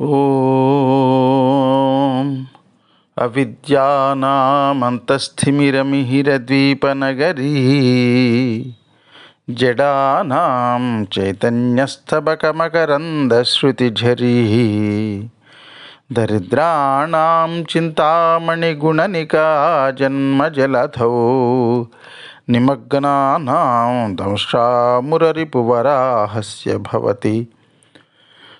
ॐ अविद्यानामन्तस्थिमिरमिहिरद्वीपनगरी जडानां चैतन्यस्तबकमकरन्दश्रुतिझरी दरिद्राणां चिन्तामणिगुणनिका जन्मजलधौ निमग्नानां दंशामुररिपुवराहस्य भवति।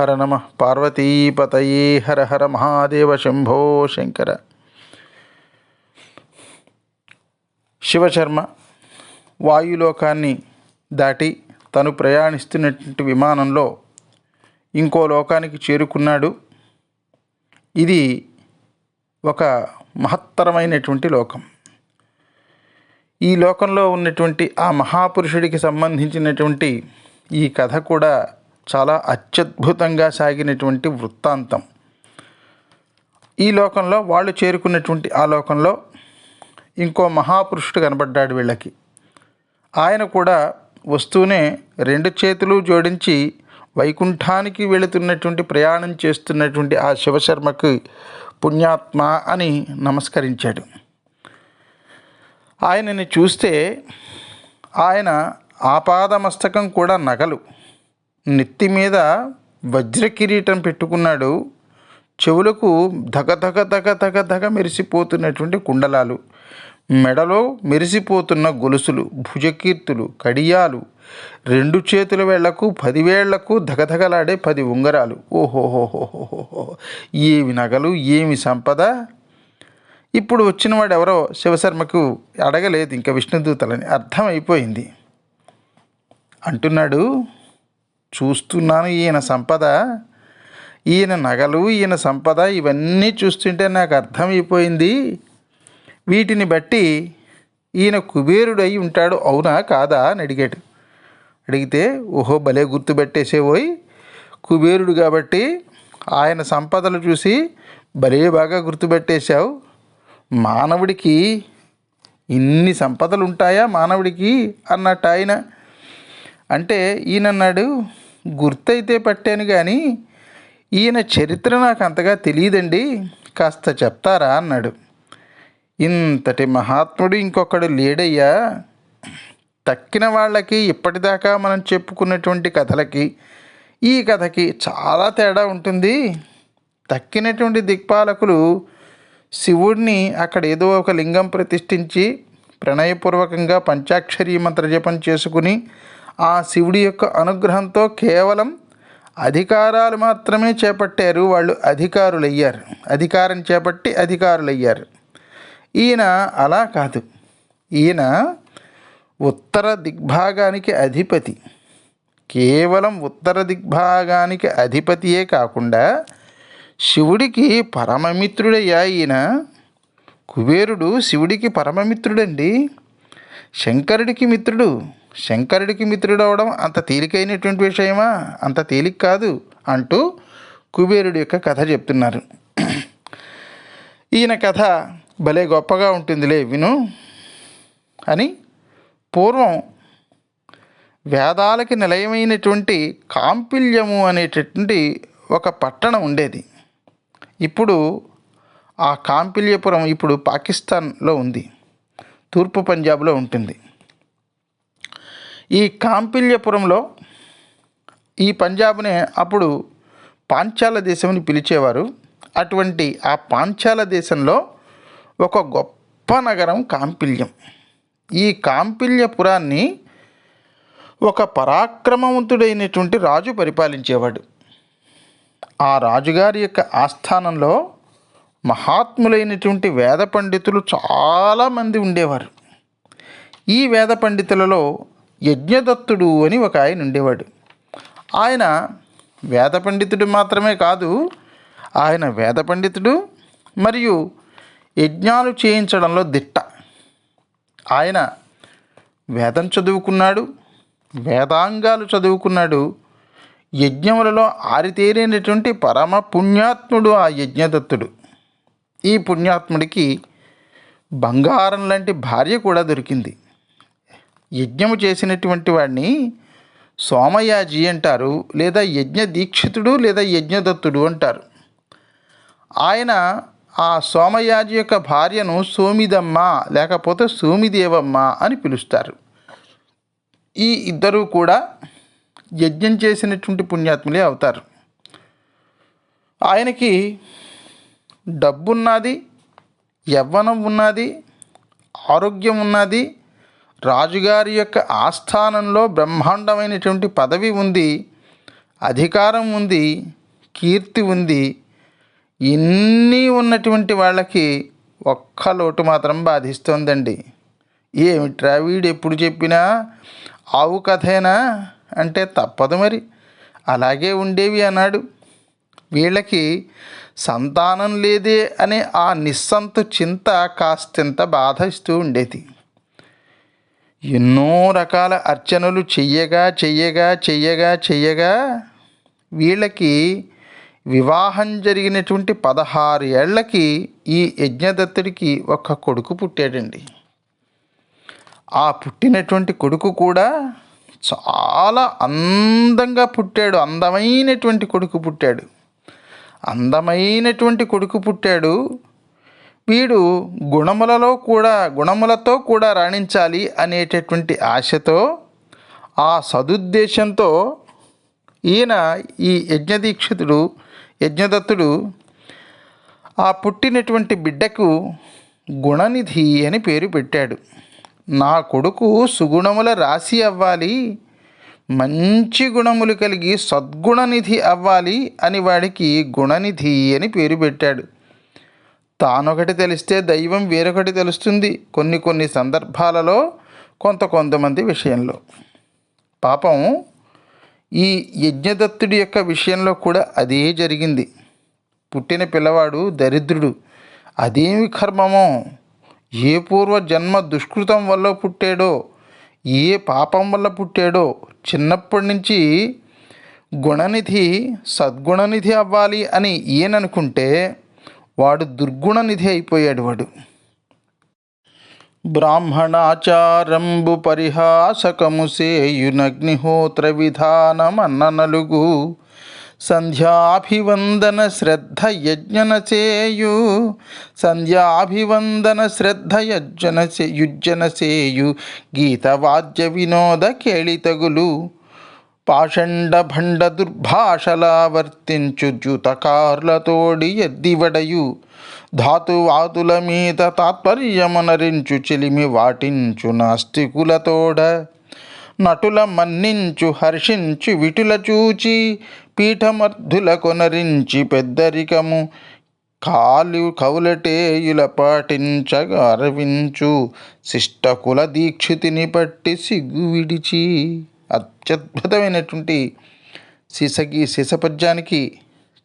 హర నమ. పార్వతీపతయే హర హర మహాదేవ శంభో శంకర. శివశర్మ వాయులోకాన్ని దాటి తను ప్రయాణిస్తున్నటువంటి విమానంలో ఇంకో లోకానికి చేరుకున్నాడు. ఇది ఒక మహత్తరమైనటువంటి లోకం. ఈ లోకంలో ఉన్నటువంటి ఆ మహాపురుషుడికి సంబంధించినటువంటి ఈ కథ కూడా చాలా అత్యద్భుతంగా సాగినటువంటి వృత్తాంతం. ఈ లోకంలో వాళ్ళు చేరుకున్నటువంటి ఆ లోకంలో ఇంకో మహాపురుషుడు కనబడ్డాడు వీళ్ళకి. ఆయన కూడా వస్తూనే రెండు చేతులు జోడించి వైకుంఠానికి వెళుతున్నటువంటి ప్రయాణం చేస్తున్నటువంటి ఆ శివశర్మకి పుణ్యాత్మ అని నమస్కరించాడు. ఆయనని చూస్తే ఆయన ఆపాదమస్తకం కూడా నగలు. నెత్తి మీద వజ్ర కిరీటం పెట్టుకున్నాడు. చెవులకు ధగ ధగ ధగ ధగ ధగ మెరిసిపోతున్నటువంటి కుండలాలు. మెడలో మెరిసిపోతున్న గొలుసులు భుజకీర్తులు కడియాలు. రెండు చేతుల వేళ్ళకు పదివేళ్ళకు ధగధగలాడే పది ఉంగరాలు. ఓహోహోహోహోహో. ఏమి నగలు ఏమి సంపద? ఇప్పుడు వచ్చినవాడు ఎవరో శివశర్మకు అడగలేదు ఇంకా విష్ణుదూతలని. అర్థమైపోయింది. అంటున్నాడు చూస్తున్నాను ఈయన సంపద. ఈయన నగలు ఈయన సంపద ఇవన్నీ చూస్తుంటే నాకు అర్థమైపోయింది. వీటిని బట్టి ఈయన కుబేరుడు అయి ఉంటాడు అవునా కాదా అని అడిగాడు. అడిగితే ఓహో భలే గుర్తుపెట్టేసేవోయ్ కుబేరుడు కాబట్టి ఆయన సంపదలు చూసి భలే బాగా గుర్తుపెట్టేశావు మానవుడికి ఇన్ని సంపదలు ఉంటాయా మానవుడికి? అన్నట్టు ఆయన అంటే ఈయనన్నాడు గుర్తయితే పట్టాను కానీ ఈయన చరిత్ర నాకు అంతగా తెలియదండి కాస్త చెప్తారా? అన్నాడు. ఇంతటి మహాత్ముడు ఇంకొకడు లేడయ్యా. తక్కిన వాళ్ళకి ఇప్పటిదాకా మనం చెప్పుకున్నటువంటి కథలకి ఈ కథకి చాలా తేడా ఉంటుంది. తక్కినటువంటి దిక్పాలకులు శివుడిని అక్కడ ఏదో ఒక లింగం ప్రతిష్ఠించి ప్రణయపూర్వకంగా పంచాక్షరీ మంత్ర జపం చేసుకుని ఆ శివుడి యొక్క అనుగ్రహంతో కేవలం అధికారాలు మాత్రమే చేపట్టారు. వాళ్ళు అధికారులయ్యారు. అధికారం చేపట్టి అధికారులయ్యారు. ఈయన అలా కాదు. ఈయన ఉత్తర దిగ్భాగానికి అధిపతి. కేవలం ఉత్తర దిగ్భాగానికి అధిపతియే కాకుండా శివుడికి పరమమిత్రుడయ్యా ఈయన. కుబేరుడు శివుడికి పరమమిత్రుడండి. శంకరుడికి మిత్రుడు. శంకరుడికి మిత్రుడు అవడం అంత తేలికైనటువంటి విషయమా? అంత తేలిక కాదు అంటూ కుబేరుడి యొక్క కథ చెప్తున్నారు. ఈయన కథ భలే గొప్పగా ఉంటుందిలే విను అని పూర్వం వేదాలకి నిలయమైనటువంటి కాంపిల్యము అనేటటువంటి ఒక పట్టణం ఉండేది. ఇప్పుడు ఆ కాంపిల్యపురం ఇప్పుడు పాకిస్తాన్లో ఉంది. తూర్పు పంజాబ్లో ఉంటుంది. ఈ కాంపిల్యపురంలో ఈ పంజాబ్నే అప్పుడు పాంచాల దేశమని పిలిచేవారు. అటువంటి ఆ పాంచాల దేశంలో ఒక గొప్ప నగరం కాంపిల్యం. ఈ కాంపిల్యపురాన్ని ఒక పరాక్రమవంతుడైనటువంటి రాజు పరిపాలించేవాడు. ఆ రాజుగారి యొక్క ఆస్థానంలో మహాత్ములైనటువంటి వేద పండితులు చాలామంది ఉండేవారు. ఈ వేద పండితులలో యజ్ఞదత్తుడు అని ఒక ఆయన ఉండేవాడు. ఆయన వేద పండితుడు మాత్రమే కాదు ఆయన వేద పండితుడు మరియు యజ్ఞాలు చేయించడంలో దిట్ట. ఆయన వేదం చదువుకున్నాడు వేదాంగాలు చదువుకున్నాడు. యజ్ఞములలో ఆరితేరినటువంటి పరమ పుణ్యాత్ముడు ఆ యజ్ఞదత్తుడు. ఈ పుణ్యాత్ముడికి బంగారం లాంటి భార్య కూడా దొరికింది. యజ్ఞము చేసినటువంటి వాడిని సోమయాజి అంటారు లేదా యజ్ఞ దీక్షితుడు లేదా యజ్ఞదత్తుడు అంటారు. ఆయన ఆ సోమయాజి యొక్క భార్యను సోమిదమ్మ లేకపోతే సోమిదేవమ్మ అని పిలుస్తారు. ఈ ఇద్దరు కూడా యజ్ఞం చేసినటువంటి పుణ్యాత్ములే అవుతారు. ఆయనకి డబ్బున్నది యవ్వనం ఉన్నది ఆరోగ్యం ఉన్నది రాజుగారి యొక్క ఆస్థానంలో బ్రహ్మాండమైనటువంటి పదవి ఉంది అధికారం ఉంది కీర్తి ఉంది. ఇన్ని ఉన్నటువంటి వాళ్ళకి ఒక్క లోటు మాత్రం బాధిస్తోందండి. ఏమిట్రా వీడు ఎప్పుడు చెప్పినా ఆవు కథేనా? అంటే తప్పదు మరి. అలాగే ఉండేవి అన్నాడు. వీళ్ళకి సంతానం లేదే అనే ఆ నిస్సంతు చింత కాస్తంత బాధ ఇస్తూ ఉండేది. ఎన్నో రకాల అర్చనలు చెయ్యగా చెయ్యగా చెయ్యగా చెయ్యగా వీళ్ళకి వివాహం జరిగినటువంటి పదహారు ఏళ్ళకి ఈ యజ్ఞదత్తుడికి ఒక కొడుకు పుట్టాడండి. ఆ పుట్టినటువంటి కొడుకు కూడా చాలా అందంగా పుట్టాడు. అందమైనటువంటి కొడుకు పుట్టాడు. అందమైనటువంటి కొడుకు పుట్టాడు. వీడు గుణములలో కూడా గుణములతో కూడా రాణించాలి అనేటటువంటి ఆశతో ఆ సదుద్దేశంతో ఈయన ఈ యజ్ఞదీక్షితుడు యజ్ఞదత్తుడు ఆ పుట్టినటువంటి బిడ్డకు గుణనిధి అని పేరు పెట్టాడు. నా కొడుకు సుగుణముల రాశి అవ్వాలి మంచి గుణములు కలిగి సద్గుణనిధి అవ్వాలి అని వాడికి గుణనిధి అని పేరు పెట్టాడు. తానొకటి తెలిస్తే దైవం వేరొకటి తెలుస్తుంది. కొన్ని కొన్ని సందర్భాలలో కొంత కొంతమంది విషయంలో. పాపం ఈ యజ్ఞదత్తుడి యొక్క విషయంలో కూడా అదే జరిగింది. పుట్టిన పిల్లవాడు దరిద్రుడు. అదేమి కర్మమో? ఏ పూర్వ జన్మ దుష్కృతం వల్ల పుట్టాడో? ఏ పాపం వల్ల పుట్టాడో? చిన్నప్పటి నుంచి గుణనిధి సద్గుణనిధి అవ్వాలి అని ఈయననుకుంటే వాడు దుర్గుణనిధి అయిపోయాడు వాడు బ్రాహ్మణాచారంబు పరిహాసకము సేయునగ్నిహోత్ర విధానమన్న నలుగు సంధ్యాభివందన శ్రద్ధ యజ్ఞన చేయు సంధ్యాభివందన శ్రద్ధ యజ్జన యుజ్జన చేయు గీతవాద్య వినోద కేళితగులు పాషండభండ దుర్భాషలా వర్తించు జూతకార్లతోడి ఎద్దివడయు ధాతువాతుల మీద తాత్పర్యమునరించు చెలిమి వాటించు నాస్తికులతోడ నటుల మన్నించు హర్షించు విటుల చూచి పీఠమర్ధుల కొనరించి పెద్దరికము. కాలు కౌలటేయుల పాటించగా శిష్ట శిష్టకుల దీక్షితిని పట్టి సిగ్గు విడిచి. అత్యద్భుతమైనటువంటి సీసకి సీసపద్యానికి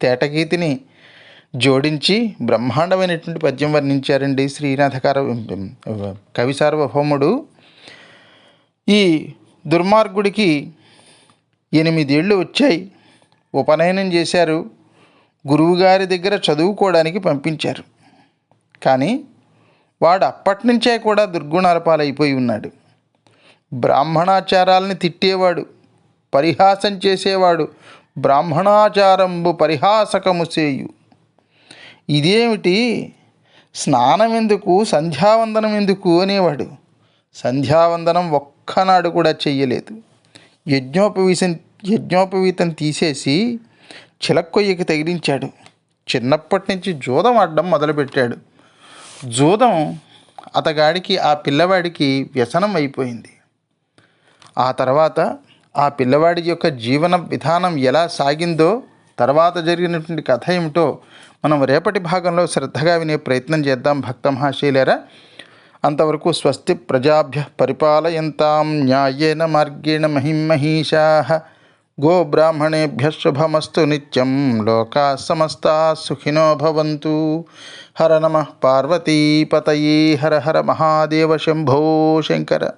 తేటగీతిని జోడించి బ్రహ్మాండమైనటువంటి పద్యం వర్ణించారండి శ్రీనాథకార కవి సార్వభౌముడు. ఈ దుర్మార్గుడికి ఎనిమిదేళ్ళు వచ్చాయి. ఉపనయనం చేశారు. గురువుగారి దగ్గర చదువుకోవడానికి పంపించారు. కానీ వాడు అప్పటి నుంచే కూడా దుర్గుణాల పాలైపోయి ఉన్నాడు. బ్రాహ్మణాచారాలని తిట్టేవాడు పరిహాసం చేసేవాడు బ్రాహ్మణాచారంబు పరిహాసకము చేయు ఇదేమిటి? స్నానం ఎందుకు సంధ్యావందనం ఎందుకు అనేవాడు. సంధ్యావందనం ఒక్కనాడు కూడా చెయ్యలేదు. యజ్ఞోపవీసం యజ్ఞోపవీతం తీసేసి చిలక్కొయ్యకి తగిలించాడు. చిన్నప్పటి నుంచి జూదం ఆడడం మొదలుపెట్టాడు. జూదం అతగాడికి ఆ పిల్లవాడికి వ్యసనం అయిపోయింది. ఆ తర్వాత ఆ పిల్లవాడి యొక్క జీవన విధానం ఎలా సాగిందో తర్వాత జరిగినటువంటి కథ ఏమిటో మనం రేపటి భాగంలో శ్రద్ధగా వినే ప్రయత్నం చేద్దాం భక్త మహాశీలేరా. అంతవరకు స్వస్తి ప్రజాభ్య పరిపాలయంతాం న్యాయేన మార్గేణ మహిమహీషా గోబ్రాహ్మణేభ్య శుభమస్తు నిత్యం. లోకా సమస్తా సుఖినో భవంతు. హర నమ పార్వతీపతయే హర హర మహాదేవ శంభో శంకర.